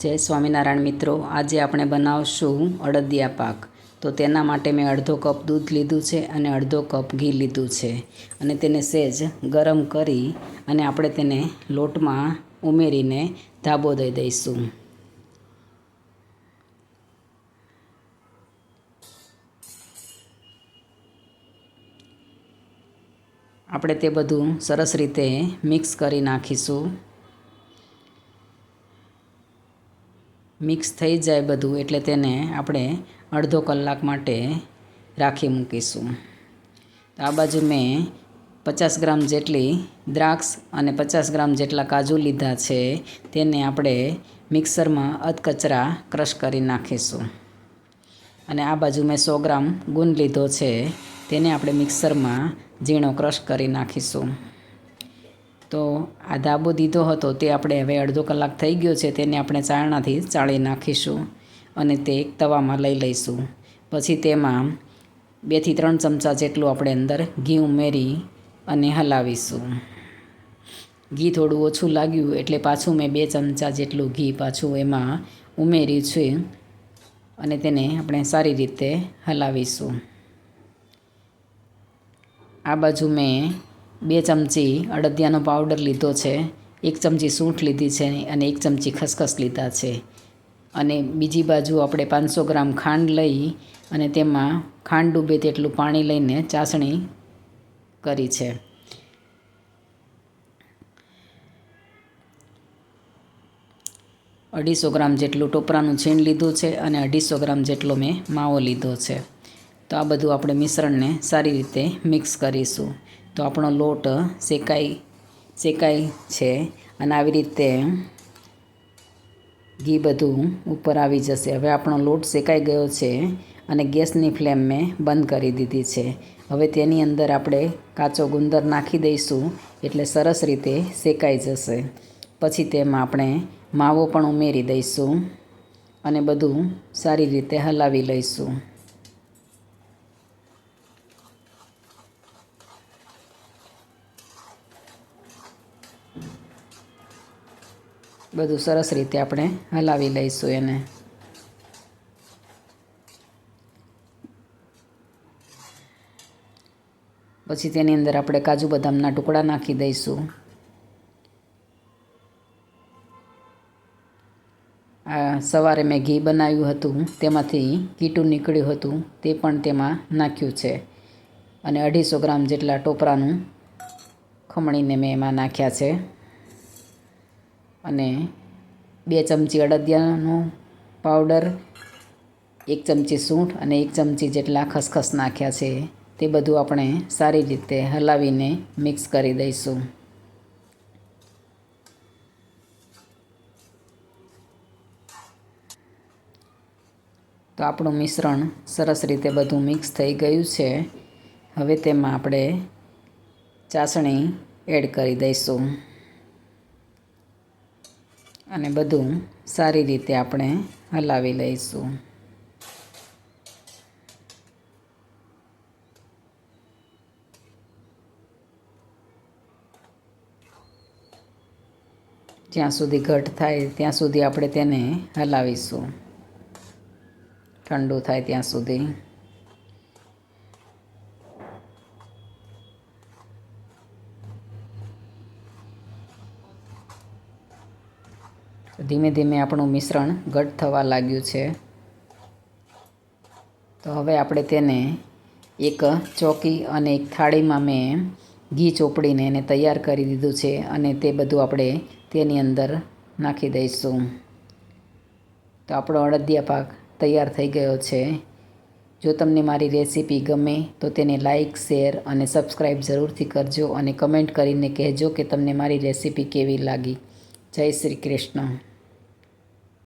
જય સ્વામિનારાયણ મિત્રો, આજે આપણે બનાવશું અડદિયા પાક. તો તેના માટે મેં અડધો કપ દૂધ લીધું છે અને અડધો કપ ઘી લીધું છે. અને તેને સહેજ ગરમ કરી અને આપણે તેને લોટમાં ઉમેરીને ધાબો દઈ દઈશું. આપણે તે બધું સરસ રીતે મિક્સ કરી નાખીશું. મિક્સ થઈ જાય બધું એટલે તેને આપણે અડધો કલાક માટે રાખી મૂકીશું. તો આ બાજુ મેં પચાસ ગ્રામ જેટલી દ્રાક્ષ અને પચાસ ગ્રામ જેટલા કાજુ લીધા છે, તેને આપણે મિક્સરમાં અધકચરા ક્રશ કરી નાખીશું. અને આ બાજુ મેં સો ગ્રામ ગુંદ લીધો છે, તેને આપણે મિક્સરમાં ઝીણો ક્રશ કરી નાખીશું. તો આ ધાબો દીધો હતો તે આપણે હવે અડધો કલાક થઈ ગયો છે તેને આપણે ચાણાથી ચાળી નાખીશું અને તે એક તવામાં લઈ લઈશું. પછી તેમાં બેથી ત્રણ ચમચા જેટલું આપણે અંદર ઘી ઉમેરી અને હલાવીશું. ઘી થોડું ઓછું લાગ્યું એટલે પાછું મેં બે ચમચા જેટલું ઘી પાછું એમાં ઉમેર્યું છે અને તેને આપણે સારી રીતે હલાવીશું. આ બાજુ મેં બે ચમચી અડદિયાનો પાવડર લીધો છે, એક ચમચી સૂંઠ લીધી છે અને એક ચમચી ખસખસ લીધા છે. અને બીજી બાજુ આપણે પાંચસો ગ્રામ ખાંડ લઈ અને તેમાં ખાંડ ડૂબે તેટલું પાણી લઈને ચાસણી કરી છે. અઢીસો ગ્રામ જેટલું ટોપરાનું છીણ લીધું છે અને અઢીસો ગ્રામ જેટલો મેં માવો લીધો છે. તો આ બધું આપણે મિશ્રણને સારી રીતે મિક્સ કરીશું. તો આપણો લોટ શેકાઈ શેકાય છે અને આવી રીતે ઘી બધું ઉપર આવી જશે. હવે આપણો લોટ શેકાઈ ગયો છે અને ગેસની ફ્લેમ મેં બંધ કરી દીધી છે. હવે તેની અંદર આપણે કાચો ગુંદર નાખી દઈશું એટલે સરસ રીતે શેકાઈ જશે. પછી તેમાં આપણે માવો પણ ઉમેરી દઈશું અને બધું સારી રીતે હલાવી લઈશું. બધું સરસ રીતે આપણે હલાવી લઈશું એને. પછી તેની અંદર આપણે કાજુ બદામના ટુકડા નાખી દઈશું. આ સવારે મેં ઘી બનાવ્યું હતું, તેમાંથી કીટું નીકળ્યું હતું, તે પણ તેમાં નાખ્યું છે. અને અઢીસો ગ્રામ જેટલા ટોપરાનું ખમણીને મેં એમાં નાખ્યા છે. અને બે ચમચી અડદિયાનો પાવડર એક ચમચી સૂંઠ અને એક ચમચી જેટલા ખસખસ નાખ્યા છે, તે બધું આપણે સારી રીતે હલાવીને મિક્સ કરી દઈશું. તો આપણું મિશ્રણ સરસ રીતે બધું મિક્સ થઈ ગયું છે. હવે તેમાં આપણે ચાસણી એડ કરી દઈશું. અને બધું સારી રીતે આપણે હલાવી લઈશું. જ્યાં સુધી ઘટ થાય, ત્યાં સુધી આપણે તેને હલાવીશું. ઠંડુ થાય ત્યાં સુધી. ધીમે ધીમે આપણું મિશ્રણ ઘટ થવા લાગ્યું છે. તો હવે આપણે તેને એક ચોકી અને એક થાળીમાં મેં ઘી ચોપડીને એને તૈયાર કરી દીધું છે અને તે બધું આપણે તેની અંદર નાખી દઈશું. તો આપણો અડદિયા પાક તૈયાર થઈ ગયો છે. જો તમને મારી રેસીપી ગમે તો તેને લાઇક શેર અને સબસ્ક્રાઈબ જરૂરથી કરજો અને કમેન્ટ કરીને કહેજો કે તમને મારી રેસીપી કેવી લાગી. જય શ્રી કૃષ્ણ.